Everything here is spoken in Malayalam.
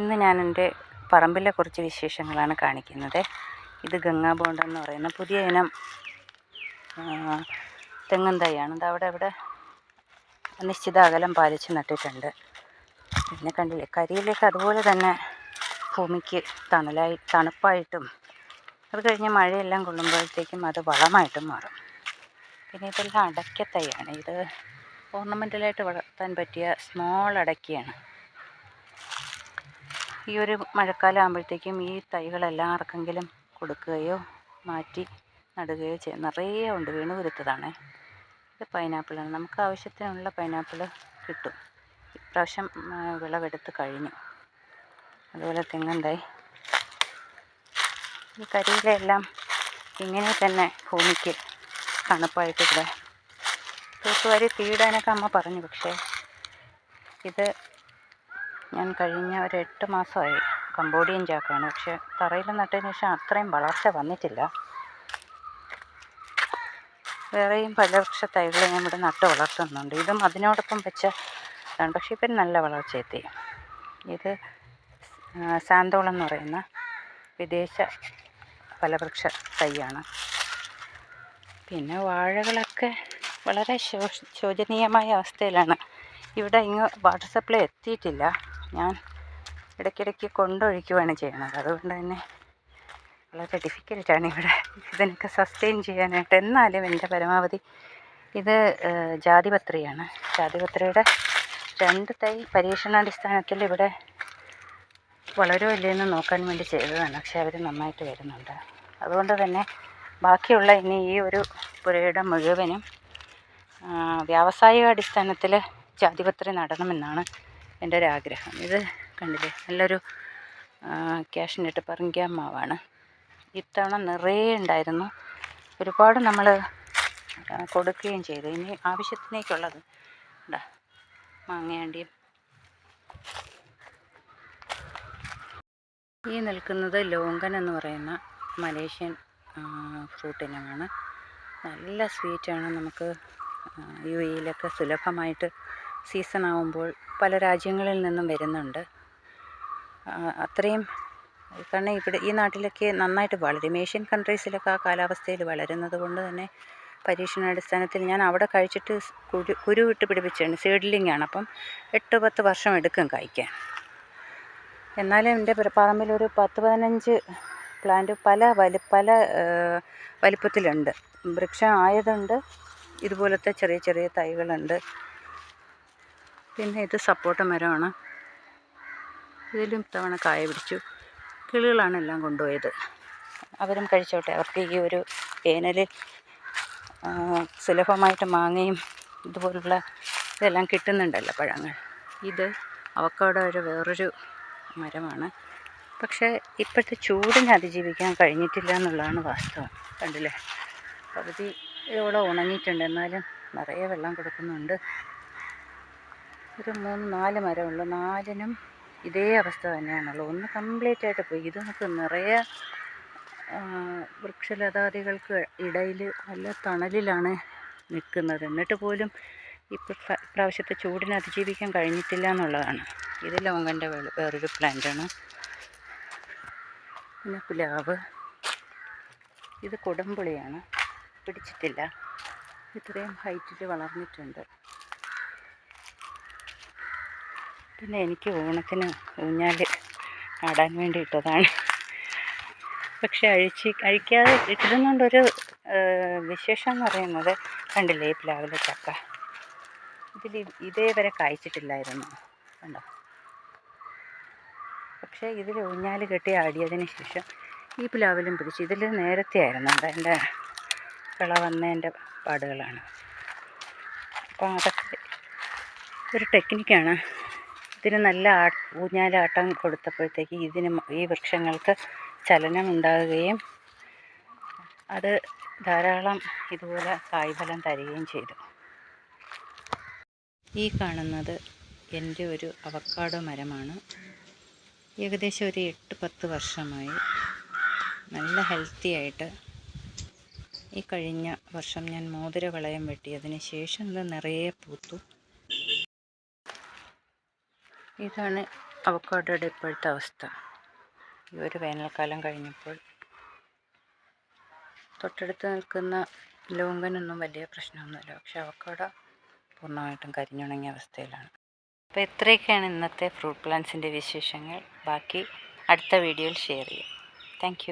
ഇന്ന് ഞാൻ എന്റെ പറമ്പിലെ കുറച്ച് വിശേഷങ്ങളാണ് കാണിക്കുന്നത്. ഇത് ഗംഗാ ബോണ്ട് എന്ന് പറയുന്ന പുതിയ ഇനം തെങ്ങും തൈയാണ്. ഇത് അവിടെ അവിടെ നിശ്ചിത അകലം പാലിച്ച് നട്ടിട്ടുണ്ട്. പിന്നെ കണ്ടില്ലേ കരിയിലേക്ക് അതുപോലെ തന്നെ ഭൂമിക്ക് തണലായി തണുപ്പായിട്ടും അത് കഴിഞ്ഞ് മഴയെല്ലാം കൊള്ളുമ്പോഴത്തേക്കും അത് വളമായിട്ടും മാറും. പിന്നെ ഇതെല്ലാം അടയ്ക്ക തൈയാണ് ഇത് ഓർണമെന്റലായിട്ട് വളർത്താൻ പറ്റിയ സ്മോൾ അടയ്ക്കയാണ്. ഈ ഒരു മഴക്കാലം ആകുമ്പോഴത്തേക്കും ഈ തൈകളെല്ലാം ആർക്കെങ്കിലും കൊടുക്കുകയോ മാറ്റി നടുകയോ ചെയ്യും. നിറയെ ഉണ്ട് വീണ് കുരുത്തതാണേ. ഇത് പൈനാപ്പിളാണ്. നമുക്ക് ആവശ്യത്തിനുള്ള പൈനാപ്പിൾ കിട്ടും. ഇപ്രാവശ്യം വിളവെടുത്ത് കഴിഞ്ഞു. അതുപോലെ തെങ്ങുണ്ടായി ഈ കരിയിലെല്ലാം ഇങ്ങനെ തന്നെ ഭൂമിക്ക് തണുപ്പായിട്ട് ഇവിടെ തൂത്തുവാരി തീടാനൊക്കെ അമ്മ പറഞ്ഞു പക്ഷേ ഇത് ഞാൻ കഴിഞ്ഞ ഒരു എട്ട് മാസമായി കമ്പോഡിയൻ ചാക്കാണ്. പക്ഷെ തറയിൽ നട്ടതിന് ശേഷം അത്രയും വളർച്ച വന്നിട്ടില്ല. വേറെയും പല വൃക്ഷ തൈകൾ ഞാൻ ഇവിടെ നട്ട് വളർത്തുന്നുണ്ട്. ഇതും അതിനോടൊപ്പം വെച്ച പക്ഷേ ഇപ്പം നല്ല വളർച്ച എത്തി ഇത് സാന്തോളം എന്ന് പറയുന്ന വിദേശ ഫലവൃക്ഷ തൈയാണ്. പിന്നെ വാഴകളൊക്കെ വളരെ ശോ ശോചനീയമായ അവസ്ഥയിലാണ്. ഇവിടെ ഇങ്ങ് വാട്ടർ സപ്ലൈ എത്തിയിട്ടില്ല. ഞാൻ ഇടയ്ക്കിടയ്ക്ക് കൊണ്ടൊഴിക്കുകയാണ് ചെയ്യുന്നത് അതുകൊണ്ട് തന്നെ വളരെ ഡിഫിക്കൽട്ടാണ് ഇവിടെ ഇതിനൊക്കെ സസ്റ്റെയിൻ ചെയ്യാനായിട്ട്. എന്നാലും എന്റെ പരമാവധി ഇത് ജാതിപത്രിയാണ്. ജാതിപത്രിയുടെ രണ്ട് തൈ പരീക്ഷണാടിസ്ഥാനത്തിൽ ഇവിടെ വളരോ ഇല്ലയെന്ന് നോക്കാൻ വേണ്ടി ചെയ്തതാണ്. പക്ഷേ അവർ നന്നായിട്ട് വരുന്നുണ്ട്. അതുകൊണ്ട് തന്നെ ബാക്കിയുള്ള ഇനി ഈ ഒരു പുരയുടെ മുഴുവനും വ്യാവസായിക അടിസ്ഥാനത്തിൽ ജാതിപത്രി നടണമെന്നാണ് എന്റെ ഒരു ആഗ്രഹം ഇത് കണ്ടില്ലേ? നല്ലൊരു ക്യാഷിനിട്ട് പറങ്കിയ മാവാണ് ഇത്തവണ നിറയെ ഉണ്ടായിരുന്നു. ഒരുപാട് നമ്മൾ കൊടുക്കുകയും ചെയ്തു. ഇനി ആവശ്യത്തിനേക്കുള്ളത് ഉണ്ടാ മാങ്ങയാണ്ടിയും. ഈ നിൽക്കുന്നത് ലോങ്കൻ എന്ന് പറയുന്ന മലേഷ്യൻ ഫ്രൂട്ട് ഇനമാണ്. നല്ല സ്വീറ്റാണ്. നമുക്ക് യു എയിലൊക്കെ സുലഭമായിട്ട് സീസൺ ആവുമ്പോൾ പല രാജ്യങ്ങളിൽ നിന്നും വരുന്നുണ്ട്. അത്രയും കാരണം ഇവിടെ ഈ നാട്ടിലൊക്കെ നന്നായിട്ട് വളരും ഏഷ്യൻ കൺട്രീസിലൊക്കെ ആ കാലാവസ്ഥയിൽ വളരുന്നത് കൊണ്ട് തന്നെ പരീക്ഷണാടിസ്ഥാനത്തിൽ ഞാൻ അവിടെ കഴിച്ചിട്ട് കുരു കുരു വിട്ട് പിടിപ്പിച്ചാണ് സീഡ്ലിംഗ് ആണ് അപ്പം എട്ട് പത്ത് വർഷം എടുക്കും കായ്ക്കാൻ എന്നാലും എന്റെ പറ- പറമ്പിലൊരു പത്ത് പതിനഞ്ച് പ്ലാന്റ് പല വലി പല വലിപ്പത്തിലുണ്ട്. വൃക്ഷം ആയതുണ്ട്. ഇതുപോലത്തെ ചെറിയ ചെറിയ തൈകളുണ്ട്. പിന്നെ ഇത് സപ്പോട്ട മരമാണ്. ഇതിലും തവണ കായ പിടിച്ചു. കിളികളാണ് എല്ലാം കൊണ്ടുപോയത്. അവരും കഴിച്ചോട്ടെ. അവർക്ക് ഈ ഒരു വേനലിൽ ആ, സുലഭമായിട്ട് മാങ്ങയും ഇതുപോലുള്ള ഇതെല്ലാം കിട്ടുന്നുണ്ടല്ലോ പഴങ്ങൾ. ഇത് അവക്കാടോയുടെ വേറൊരു മരമാണ്. പക്ഷേ ഇപ്പോഴത്തെ ചൂടിനെ അതിജീവിക്കാൻ കഴിഞ്ഞിട്ടില്ല എന്നുള്ളതാണ് വാസ്തവം. കണ്ടില്ലേ? പകുതി ഇവിടെ ഉണങ്ങിയിട്ടുണ്ട്. എന്നാലും നിറയെ വെള്ളം കൊടുക്കുന്നുണ്ട്. ഒരു മൂന്ന് നാല് മരമുള്ളൂ. നാലിനും ഇതേ അവസ്ഥ തന്നെയാണുള്ളത്. ഒന്ന് കംപ്ലീറ്റ് ആയിട്ട് പോയി. ഇത് നമുക്ക് നിറയെ വൃക്ഷലതാദികൾക്ക് ഇടയിൽ നല്ല തണലിലാണ് നിൽക്കുന്നത്. എന്നിട്ട് പോലും ഇപ്പോൾ ഇപ്രാവശ്യത്തെ ചൂടിനെ അതിജീവിക്കാൻ കഴിഞ്ഞിട്ടില്ല എന്നുള്ളതാണ്. ഇത് ലോങ്കന്റെ വേറൊരു പ്ലാന്റാണ് പിന്നെ പ്ലാവ്. ഇത് കുടംപുളിയാണ്. പിടിച്ചിട്ടില്ല. ഇത്രയും ഹൈറ്റിൽ വളർന്നിട്ടുണ്ട്. പിന്നെ എനിക്ക് ഓണത്തിന് ഊഞ്ഞാൽ ആടാൻ വേണ്ടി ഇട്ടതാണ് പക്ഷെ അഴിച്ച് അഴിക്കാതെ ഇട്ടിരുന്നുകൊണ്ടൊരു വിശേഷം എന്ന് പറയുന്നത് കണ്ടില്ലേ ഈ പ്ലാവിലെ ചക്ക. ഇതിൽ ഇതേവരെ കായ്ച്ചിട്ടില്ലായിരുന്നു. കണ്ടോ? പക്ഷേ ഇതിൽ ഊഞ്ഞാൽ കെട്ടി ആടിയതിന് ശേഷം ഈ പ്ലാവിലും പിടിച്ച് ഇതിൽ നേരത്തെ ആയിരുന്നു എന്റെ വിള വന്നതിന്റെ പാടുകളാണ്. അപ്പം അതൊക്കെ ഒരു ടെക്നിക്കാണ് ഇതിന് നല്ല ആ ഊഞ്ഞാലാട്ടം കൊടുത്തപ്പോഴത്തേക്ക് ഇതിന് ഈ വൃക്ഷങ്ങൾക്ക് ചലനം ഉണ്ടാകുകയും അത് ധാരാളം ഇതുപോലെ കായ്ഫലം തരികയും ചെയ്തു. ഈ കാണുന്നത് എന്റെ ഒരു അവക്കാടോ മരമാണ്. ഏകദേശം ഒരു എട്ട് പത്ത് വർഷമായി നല്ല ഹെൽത്തി ആയിട്ട് ഈ കഴിഞ്ഞ വർഷം ഞാൻ മോതിര വളയം വെട്ടിയതിന് ശേഷം ഇത് നിറയെ പൂത്തു. ഇതാണ് അവക്കാഡോയുടെ ഇപ്പോഴത്തെ അവസ്ഥ. ഈ ഒരു വേനൽക്കാലം കഴിഞ്ഞപ്പോൾ തൊട്ടടുത്ത് നിൽക്കുന്ന ലോങ്കനൊന്നും വലിയ പ്രശ്നമൊന്നുമില്ല. പക്ഷെ അവക്കാഡോ പൂർണമായിട്ടും കരിഞ്ഞുണങ്ങിയ അവസ്ഥയിലാണ്. അപ്പോൾ ഇത്രയൊക്കെയാണ് ഇന്നത്തെ ഫ്രൂട്ട് പ്ലാന്റ്സിന്റെ വിശേഷങ്ങൾ. ബാക്കി അടുത്ത വീഡിയോയിൽ ഷെയർ ചെയ്യാം. താങ്ക്